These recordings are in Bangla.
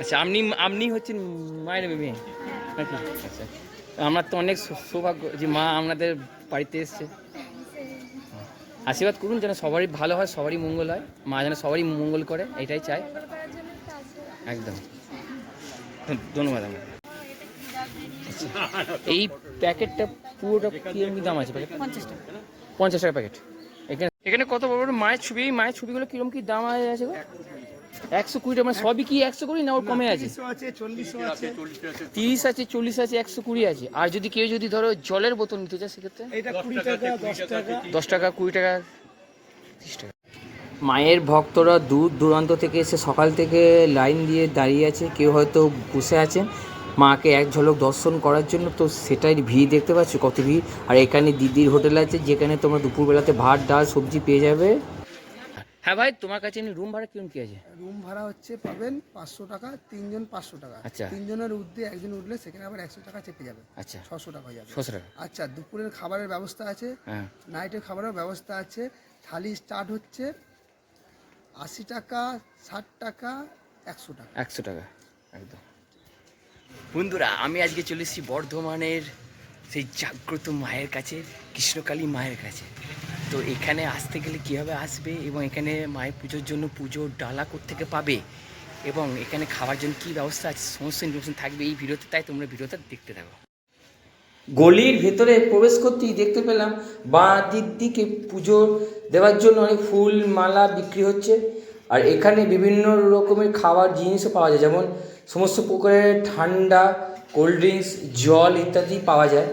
আচ্ছা আপনি আপনি হচ্ছেন মায়ের মেয়ে। নাকি? আচ্ছা। আমার তো অনেক সৌভাগ্য যে মা আপনাদের বাড়িতে এসছে। আশীর্বাদ করুন যেন সবারই ভালো হয় সবারই মঙ্গল হয়। মা যেন সবারই মঙ্গল করে এটাই চাই। একদম। ধন্যবাদ আমার এই প্যাকেটটা পুরোটা কীরকম কি দাম আছে প্যাকেট? পঞ্চাশ টাকা। পঞ্চাশ টাকা প্যাকেট। এখানে এখানে কত বড় বড় মায়ের ছবি? মায়ের ছবিগুলো কীরকম কি দাম আছে গো? একশো কুড়ি টাকা মানে সবই কি একশো কুড়ি না ওর কমে আছে? আছে চল্লিশও আছে তিরিশ আছে চল্লিশ আছে একশো কুড়ি আছে। আর যদি কেউ যদি ধরো জলের বোতল নিতে চায় সেক্ষেত্রে? টাকা দশ টাকা। দশ টাকা কুড়ি টাকা তিরিশ টাকা। মায়ের ভক্তরা দূর দূরান্ত থেকে এসে সকাল থেকে লাইন দিয়ে দাঁড়িয়ে আছে কেউ হয়তো বসে আছেন মাকে এক ঝলক দর্শন করার জন্য তো সেটাই ভিড় দেখতে পাচ্ছ কত ভিড়। আর এখানে দিদির হোটেল আছে যেখানে তোমরা দুপুরবেলাতে ভাত ডাল সবজি পেয়ে যাবে। হ্যাঁ ভাই তোমার কাছে এমনি রুম ভাড়া কীরকম কি আছে? রুম ভাড়া হচ্ছে পাবেন পাঁচশো টাকা তিনজন পাঁচশো টাকা। আচ্ছা। তিনজনের উর্ধে একজন উঠলে সেখানে আবার একশো টাকা চেপে যাবে। আচ্ছা। ছশো টাকা যাবে। ছশো টাকা। আচ্ছা দুপুরের খাবারের ব্যবস্থা আছে। হ্যাঁ। নাইটের খাবারের ব্যবস্থা আছে। থালি স্টার্ট হচ্ছে। আশি টাকা ষাট টাকা একশো টাকা। একশো টাকা একদম। বন্ধুরা আমি আজকে চলে এসেছি বর্ধমানের সেই জাগ্রত মায়ের কাছে কৃষ্ণকালী মায়ের কাছে। তো এখানে আসতে গেলে কীভাবে আসবে এবং এখানে মায়ের পুজোর জন্য পুজোর ডালা থেকে পাবে এবং এখানে খাওয়ার জন্য কী ব্যবস্থা আছে? সমস্ত ইনফরমেশন থাকবে এই ভিডিওতে, তাই তোমরা ভিডিওটা দেখতে থাকো। গলির ভেতরে প্রবেশ করতেই দেখতে পেলাম বাঁ দিক দিকে পুজো দেওয়ার জন্য অনেক ফুল, মালা বিক্রি হচ্ছে। আর এখানে বিভিন্ন রকমের খাবার জিনিসও পাওয়া যায়, যেমন সমস্ত প্রকারের ঠান্ডা, কোল্ড ড্রিঙ্কস, জল ইত্যাদি পাওয়া যায়।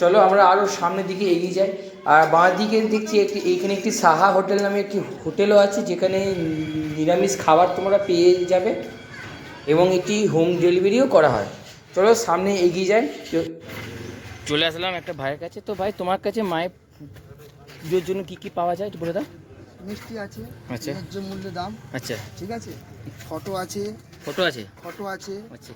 চলো আমরা আরও সামনের দিকে এগিয়ে যাই। আর বাঁ দিকে দেখছি একটি এইখানে একটি সাহা হোটেল নামে একটি হোটেলও আছে যেখানে নিরামিষ খাবার তোমরা পেয়ে যাবে এবং এটি হোম ডেলিভারিও করা হয়। চলো সামনে এগিয়ে যাই। চলে আসলাম একটা ভাইয়ের কাছে। তো ভাই তোমার কাছে মায়ের পুজোর জন্য কি কি পাওয়া যায় একটু বলে দাও। মিষ্টি আছে আচ্ছা। মূল্য দাম। আচ্ছা। ঠিক আছে? ফটো আছে ফটো আছে? ফটো আছে। আচ্ছা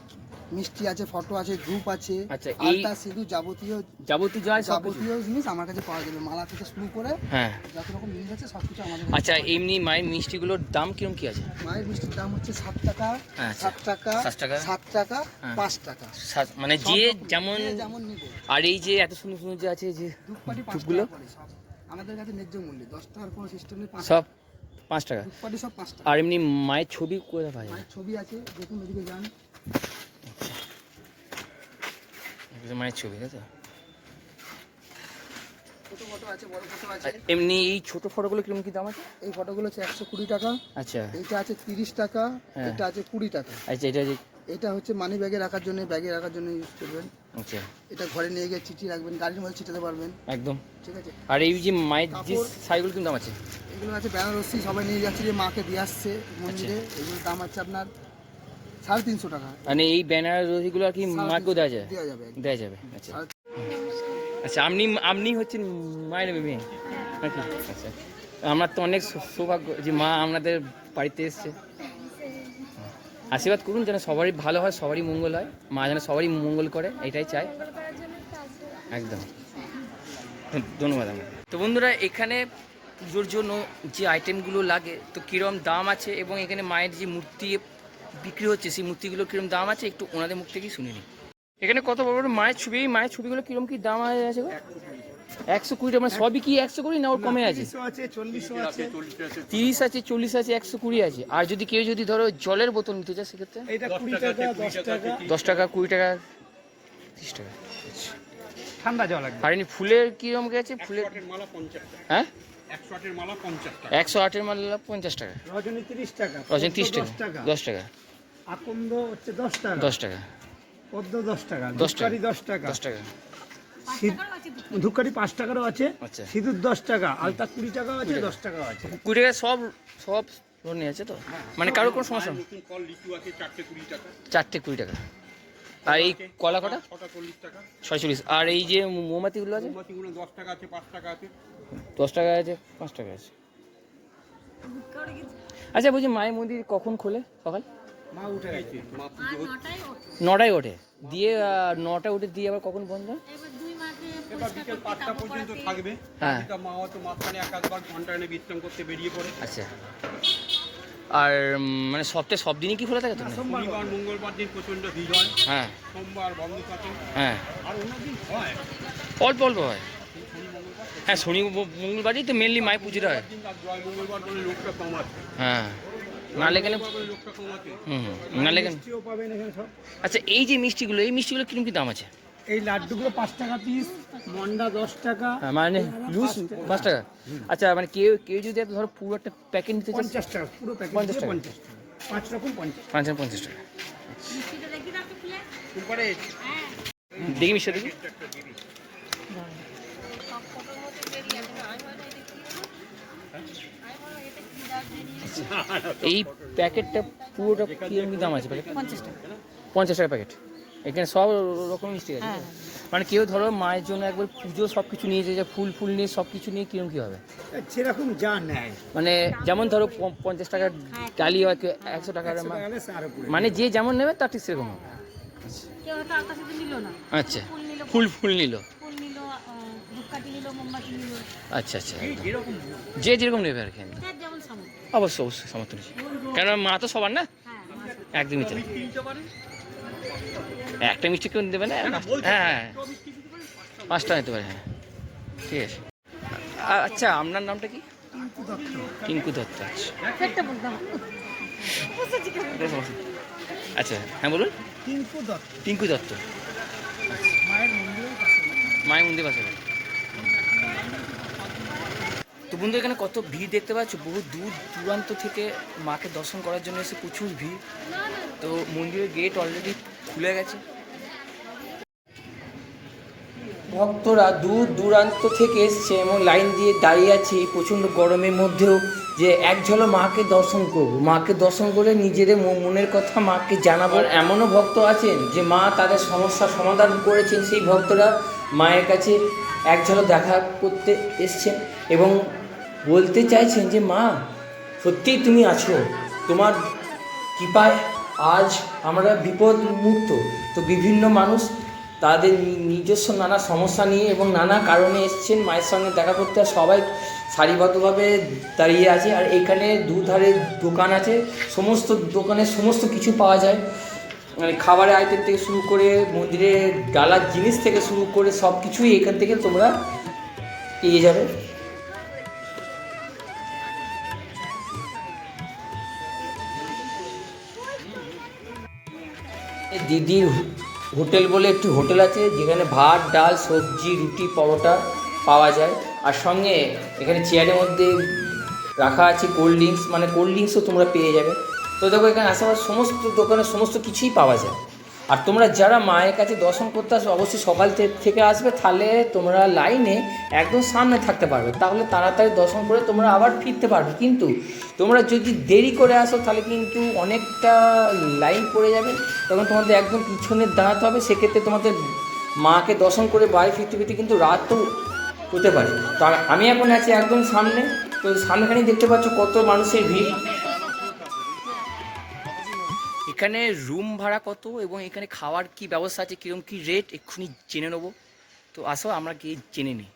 মিষ্টি আছে ফটো আছে ধূপ আছে আচ্ছা, এই- যাবতীয় যাবতীয় যায় যাবতীয় জিনিস আমার কাছে পাওয়া যাবে। মালা থেকে শুরু করে হ্যাঁ। যত রকম জিনিস আছে সব কিছু আমাদের আচ্ছা এমনি মায়ের মিষ্টিগুলোর দাম কিরম কি আছে? মায়ের মিষ্টির দাম হচ্ছে সাত টাকা আচ্ছা। সাত টাকা সাত টাকা। সাত টাকা হ্যাঁ। পাঁচ টাকা। মানে যে যেমন যেমন আর এই যে এত সুন্দর সুন্দর যে আছে যে ধূপগুলো? আমাদের কাছে ন্যায্য মূল্য। দশ টাকার কোনো সিস্টেম নেই সব? পাঁচ টাকা। ধূপকাঠি সব পাঁচ টাকা। আর এমনি মায়ের ছবি কোথায় পাওয়া যায়? মায়ের ছবি আছে দেখুন এদিকে যান। মায়ের ছবি তাই তো? এমনি এই ছোট ফটোগুলো কিরম কি দাম আছে? এই ফটোগুলো হচ্ছে একশো কুড়ি টাকা। আচ্ছা। এটা আছে তিরিশ টাকা হ্যাঁ। এটা আছে কুড়ি টাকা। আচ্ছা এটা এটা হচ্ছে মানি ব্যাগে রাখার জন্য ব্যাগে রাখার জন্য ইউজ করবেন। আচ্ছা এটা ঘরে নিয়ে গিয়ে চিঠি রাখবেন গাড়ির মধ্যে ছিটাতে পারবেন। একদম। ঠিক আছে? আর এই যে মায়ের যে। শাড়িগুলো কিন্তু দাম আছে। এগুলো আছে বেনারসি সবাই নিয়ে যাচ্ছে যে মাকে দিয়ে আসছে মন্দিরে। আচ্ছা। এগুলোর দাম আছে আপনার সাড়ে তিনশো টাকা। মানে এই ব্যানার রসিগুলো আর কি মাকেও দেওয়া যায়? দেওয়া যাবে। দেওয়া যাবে আচ্ছা। আচ্ছা আপনি আপনি হচ্ছেন মায়ের মেয়ে। নাকি? আচ্ছা। আমার তো অনেক সৌভাগ্য যে মা আপনাদের বাড়িতে এসছে। আশীর্বাদ করুন যেন সবারই ভালো হয় সবারই মঙ্গল হয়। মা যেন সবারই মঙ্গল করে এটাই চাই। একদম। ধন্যবাদ আমার তো বন্ধুরা এখানে পুজোর জন্য যে আইটেমগুলো লাগে তো কীরকম দাম আছে এবং এখানে মায়ের যে মূর্তি বিক্রি হচ্ছে সেই মূর্তিগুলোর কীরকম দাম আছে একটু ওনাদের মুখ থেকেই শুনে নিই। এখানে কত বড় বড় মায়ের ছবি মায়ের ছবিগুলো কীরকম কী দাম আছে একশো কুড়ি টাকা মানে সবই কি একশো কুড়ি না ওর কমে আছে? তিরিশ আছে চল্লিশ আছে। একশো কুড়ি আছে। আর যদি কেউ যদি ধরো জলের বোতল নিতে চায় সেক্ষেত্রে? এটা কুড়ি টাকা দশ টাকা। কুড়ি টাকা তিরিশ টাকা। ঠান্ডা জল আর এমনি ফুলের কীরকম কি আছে? ফুলের মালা পঞ্চাশ হ্যাঁ? একশো আটের মালা পঞ্চাশ টাকা। রজনী তিরিশ টাকা রজন তিরিশ টাকা দশ টাকা। আকন্দ হচ্ছে দশ টাকা। দশ টাকা। পদ্ম দশ টাকা দশ টাকা। দশ টাকা। দশ টাকা। ধূপকাঠি পাঁচ টাকারও আছে আচ্ছা। সিঁদুর দশ টাকা আলতা কুড়ি টাকাও আছে দশ টাকাও আছে। কুড়ি টাকা সব সব ধরনের আছে তো? মানে কারোর কোনো সমস্যা নেই? নতুন কল চারটে কুড়ি টাকা। আর এই কলা কটা? চল্লিশ ছয়চল্লিশ। আর এই যে মোমবাতিগুলো আছে? দশ টাকা আছে পাঁচ টাকা আছে। দশ টাকা আছে পাঁচ টাকা আছে। আচ্ছা বলছি মায়ের মন্দির কখন খোলে সকাল? মা উঠে গেছে। নটায় ওঠে। দিয়ে নটায় উঠে দিয়ে আবার কখন বন্ধ হয়? এবার দুই বিকেল পাঁচটা পর্যন্ত থাকবে। হ্যাঁ। মা হয়তো মাঝখানে এক একবার ঘণ্টা এনে বিশ্রাম করতে বেরিয়ে পড়ে। আচ্ছা। আর মানে সপ্তাহে সব দিনই কি খোলা থাকে তো? শনিবার মঙ্গলবার দিন প্রচণ্ড ভিড় হয়। হ্যাঁ। সোমবার বন্ধ থাকে। হ্যাঁ। আর অন্যদিন হয়। অল্প অল্প হয়। হ্যাঁ শনি মঙ্গলবারই তো মেনলি মায়ের পুজোটা হয়। দিন মঙ্গলবার করে লোকটা কমাচ্ছে হ্যাঁ। নালে কমাচ্ছে হুম হুম। নালে সব। আচ্ছা এই যে মিষ্টিগুলো এই মিষ্টিগুলো কীরকম কি দাম আছে? এই লাড্ডুগুলো পাঁচ টাকা পিস মন্ডা দশ টাকা। হ্যাঁ, মানে লুজ পাঁচ টাকা। আচ্ছা মানে কেউ কেউ যদি একটা ধরো পুরো একটা প্যাকেট নিতে চায় পঞ্চাশ টাকা পুরো প্যাকেট পঞ্চাশ টাকা। পঞ্চাশ টাকা। পাঁচ রকম পঞ্চাশ পাঁচ পঞ্চাশ টাকা। মিষ্টিটা দেখি হ্যাঁ দেখি। বেরিয়েছে এই প্যাকেটটা পুরোটা কীরকম কি দাম আছে? প্যাকেট পঞ্চাশ টাকা। পঞ্চাশ টাকা প্যাকেট এখানে সব রকম মিষ্টি আছে। হ্যাঁ। মানে কেউ ধরো মায়ের জন্য একবার পুজো সব কিছু নিয়ে যায় ফুল ফুল নিয়ে সব কিছু নিয়ে কীরকম কি হবে? সেরকম যা নেয়। মানে যেমন ধরো পঞ্চাশ টাকার ডালি হয় কেউ একশো টাকার মানে যে যেমন নেবে তার ঠিক সেরকম হবে। আচ্ছা। ফুল নিল ফুল ফুল নিল। ফুল নিল ধূপকাঠি নিল মোমবাতি নিল। আচ্ছা আচ্ছা। যে যেরকম নেবে আর কি। অবশ্যই অবশ্যই সমর্থন। কেন মা তো সবার না? হ্যাঁ একদমই তাই। একটা মিষ্টি কেউ দেবে না? হ্যাঁ হ্যাঁ। পাঁচটা নিতে পারে হ্যাঁ। ঠিক আছে। আচ্ছা আপনার নামটা কি? টিঙ্কু দত্ত। আচ্ছা। আচ্ছা হ্যাঁ বলুন। টিঙ্কু দত্ত। টিঙ্কু দত্ত। মায়ের মন্দির পাশে। তো বন্ধু এখানে কত ভিড় দেখতে পাচ্ছ? বহু দূর দূরান্ত থেকে মাকে দর্শন করার জন্য এসে প্রচুর ভিড়। তো মন্দিরের গেট অলরেডি খুলে গেছে। ভক্তরা দূর দূরান্ত থেকে এসছে এবং লাইন দিয়ে দাঁড়িয়ে আছে প্রচণ্ড গরমের মধ্যেও যে এক ঝলক মাকে দর্শন করব। মাকে দর্শন করে নিজেদের মনের কথা মাকে জানাব। এমনও ভক্ত আছেন যে মা তাদের সমস্যার সমাধান করেছেন। সেই ভক্তরা মায়ের কাছে এক ঝলক দেখা করতে এসছেন এবং বলতে চাইছেন যে, মা, সত্যিই তুমি আছো। তোমার কৃপায় আজ আমরা বিপদ মুক্ত তো বিভিন্ন মানুষ তাদের নিজস্ব নানা সমস্যা নিয়ে এবং নানা কারণে এসছেন মায়ের সঙ্গে দেখা করতে আর সবাই সারিবদ্ধভাবে দাঁড়িয়ে আছে। আর এখানে দুধারে দোকান আছে। সমস্ত দোকানে সমস্ত কিছু পাওয়া যায়। মানে খাবারের আইটেম থেকে শুরু করে মন্দিরে ডালার জিনিস থেকে শুরু করে সব কিছুই এখান থেকে তোমরা পেয়ে যাবে। দিদির হোটেল বলে একটি হোটেল আছে, যেখানে ভাত, ডাল, সবজি, রুটি, পরোটা পাওয়া যায়। আর সঙ্গে এখানে চেয়ারের মধ্যে রাখা আছে কোল্ড ড্রিঙ্কস মানে কোল্ড ড্রিঙ্কসও তোমরা পেয়ে যাবে। তো দেখো এখানে আশেপাশে সমস্ত দোকানে সমস্ত কিছুই পাওয়া যায়। আর তোমরা যারা মায়ের কাছে দর্শন করতে আসবে, অবশ্যই সকাল থেকে আসবে, তাহলে তোমরা লাইনে একদম সামনে থাকতে পারবে। তাহলে তাড়াতাড়ি দর্শন করে তোমরা আবার ফিরতে পারবে। কিন্তু তোমরা যদি দেরি করে আসো, তাহলে কিন্তু অনেকটা লাইন পড়ে যাবে। তখন তোমাদের একদম পিছনে দাঁড়াতে হবে। সেক্ষেত্রে তোমাদের মাকে দর্শন করে বাড়ি ফিরতে ফিরতে কিন্তু রাত তো হতে পারে। তো আমি- এখন আছি একদম সামনে। তো সামনেখানেই দেখতে পাচ্ছ কত মানুষের ভিড়। এখানে রুম ভাড়া কত এবং এখানে খাওয়ার কি ব্যবস্থা আছে কীরকম কি রেট এক্ষুনি জেনে নেব। তো আসো আমরা কি জেনে নিই।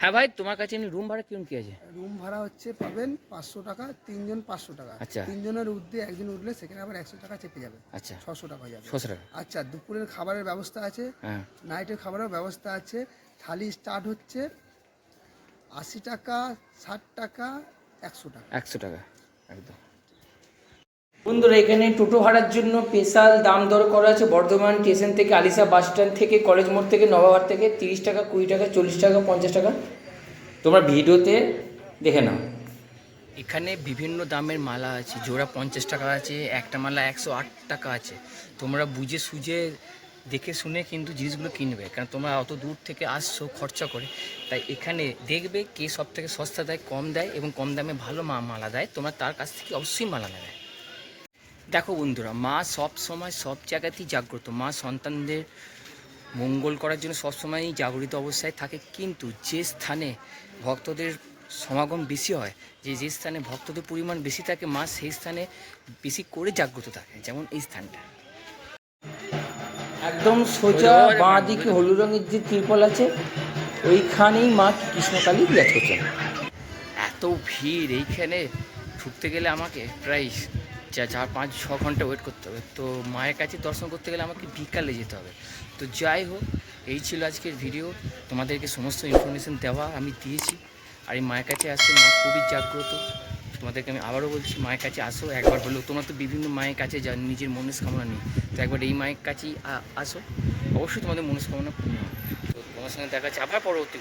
হ্যাঁ ভাই তোমার কাছে এমনি রুম ভাড়া কীরকম কি আছে? রুম ভাড়া হচ্ছে পাবেন পাঁচশো টাকা তিনজন পাঁচশো টাকা। আচ্ছা। তিনজনের উঠতে একজন উঠলে সেখানে আবার একশো টাকা চেপে যাবে। আচ্ছা। ছশো টাকা যাবে। ছশো টাকা। আচ্ছা দুপুরের খাবারের ব্যবস্থা আছে হ্যাঁ। নাইটের খাবারের ব্যবস্থা আছে। থালি স্টার্ট হচ্ছে আশি টাকা ষাট টাকা একশো টাকা। একশো টাকা একদম। বন্ধুরা, এখানে টোটো ভাড়ার জন্য স্পেশাল দাম দর করা আছে বর্ধমান স্টেশন থেকে আলিশা বাস স্ট্যান্ড থেকে, কলেজ মোড় থেকে নবাবার থেকে, তিরিশ টাকা, কুড়ি টাকা, চল্লিশ টাকা, পঞ্চাশ টাকা। তোমরা ভিডিওতে দেখে নাও। এখানে বিভিন্ন দামের মালা আছে, জোড়া পঞ্চাশ টাকা আছে, একটা মালা একশো আট টাকা আছে। তোমরা বুঝে সুঝে দেখে শুনে কিন্তু জিনিসগুলো কিনবে, কারণ তোমরা অত দূর থেকে আসছো, খরচা করে। তাই এখানে দেখবে কে সব থেকে সস্তা দেয়, কম দেয় এবং কম দামে ভালো মালা দেয়। তোমরা তার কাছ থেকে অবশ্যই মালা নেবে। দেখো বন্ধুরা মা সব সময় সব জায়গাতেই জাগ্রত। মা সন্তানদের মঙ্গল করার জন্য সবসময়ই জাগরিত অবস্থায় থাকে কিন্তু যে স্থানে ভক্তদের সমাগম বেশি হয় যে যে স্থানে ভক্তদের পরিমাণ বেশি থাকে মা সেই স্থানে বেশি করে জাগ্রত থাকে যেমন এই স্থানটা। একদম সোজা বাঁ দিকে হলুদ রঙের যে ত্রিপল আছে ওইখানেই মা কৃষ্ণকালী বিরাজ করছেন। এত ভিড় এইখানে ঢুকতে গেলে আমাকে প্রায় চা- চার, পাঁচ, ছ ঘণ্টা ওয়েট করতে হবে। তো মায়ের কাছে দর্শন করতে গেলে আমাকে বিকালে যেতে হবে। তো যাই হোক, এই ছিল আজকের ভিডিও তোমাদেরকে সমস্ত ইনফরমেশন দেওয়া আমি দিয়েছি। আর এই মায়ের কাছে আসছে মা খুবই জাগ্রত। তোমাদেরকে আমি আবারও বলছি, মায়ের কাছে আসো, একবার হলেও তোমরা তো বিভিন্ন মায়ের কাছে যা নিজের মনস্কামনা নেই তো একবার এই মায়ের কাছেই আসো। অবশ্যই তোমাদের মনস্কামনা পূর্ণ। তো তোমার সঙ্গে দেখা যাচ্ছে আবার পরবর্তী